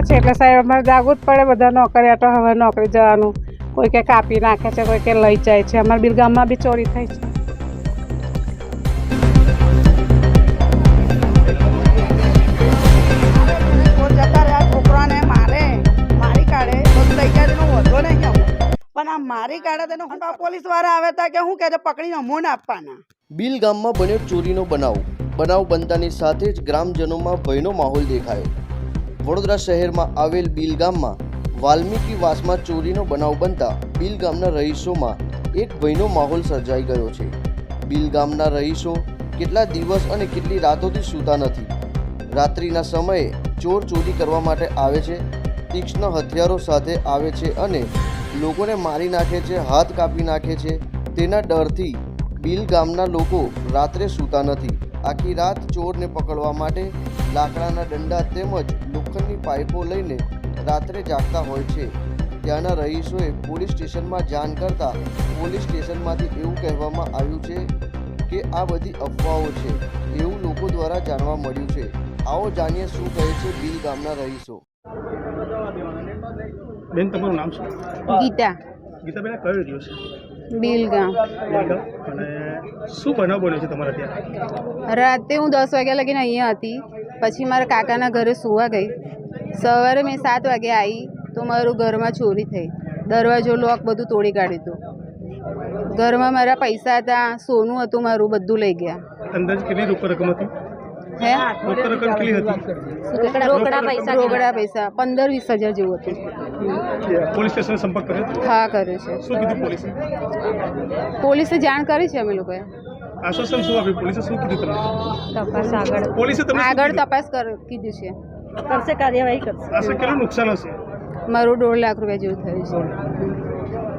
રહ્યા છે એટલે સાહેબ અમારે જાગવું જ પડે બધા નોકરી તો હવે નોકરી જવાનું. કોઈ કે કાપી નાખે છે કોઈ કે લઈ જાય છે. અમારા બિરગામમાં બી ચોરી થઈ છે. પણ આ મારી કાઢે તેનો પોલીસવાળા આવે તા કે હું છે પકડીને અમોને આપવાના. બિલ ગામમાં બન્યો ચોરીનો બનાવ. બનાવ બનતાની સાથે જ ગ્રામજનોમાં ભયનો માહોલ દેખાયો. વડોદરા શહેરમાં આવેલ બિલ ગામમાં વાલ્મીકી વાસમાં ચોરીનો બનાવ બનતા બિલ ગામના રહીશોમાં એક ભયનો માહોલ સર્જાઈ ગયો છે. બિલ ગામના રહીશો કેટલા દિવસ અને કેટલી રાતોથી સૂતા નથી. રાત્રિના સમયે ચોર ચોરી કરવા માટે આવે છે, તીક્ષ્ણ હથિયારો સાથે આવે છે અને લોકોને મારી નાખે છે, હાથ કાપી નાખે છે. તેના ડરથી બિલ ગામના લોકો રાત્રે સૂતા નથી. આખી રાત ચોરને પકડવા માટે લાકડાના દંડા તેમજ લોખંડની પાઇપો લઈને રાત્રે જાગતા હોય છે. ત્યાંના રહીશોએ પોલીસ સ્ટેશનમાં જાણ કરતા પોલીસ સ્ટેશનમાંથી એવું કહેવામાં આવ્યું છે કે આ બધી અફવાઓ છે એવું લોકો દ્વારા જાણવા મળ્યું છે. આવો જાણીએ શું કહે છે બિલ ગામના રહીશો. બેન તમારું નામ શું? ગીતા. ગીતાબેન આ કયો દિવસ? બિલગામ. અને શું બનાવ બોલ્યો છે તમારા ત્યાં? રાતે હું દસ વાગ્યા લગીને અહીંયા હતી. પછી મારા કાકાના ઘરે સુવા ગઈ. સવારે મેં સાત વાગે આવી તો મારું ઘરમાં ચોરી થઈ. દરવાજો લોક બધું તોડી કાઢ્યું હતું ઘરમાં મારા પૈસા હતા સોનું હતું મારું બધું લઈ ગયા. અંદાજ કેટલી રૂપિયા રકમ હતી? હે? રોકડ રકમ કેટલી હતી? રોકડા પૈસા રોકડા પૈસા પંદર વીસ હજાર જેવું હતું. પોલીસ સ્ટેશન સંપર્ક કર્યો હા કર્યો છે. શું કીધું પોલીસે? પોલીસે જાણ કરી છે અમે લોકોએ. આશ્વાસન શું આપ્યું? પોલીસે શું કીધું તમને? તપાસ આગળ. પોલીસે તમને આગળ તપાસ કર કીધું છે. કરશે કાર્યવાહી કરશે. આશરે કેટલું નુકસાન હશે? મારું દોઢ લાખ રૂપિયા જેવું થયું છે.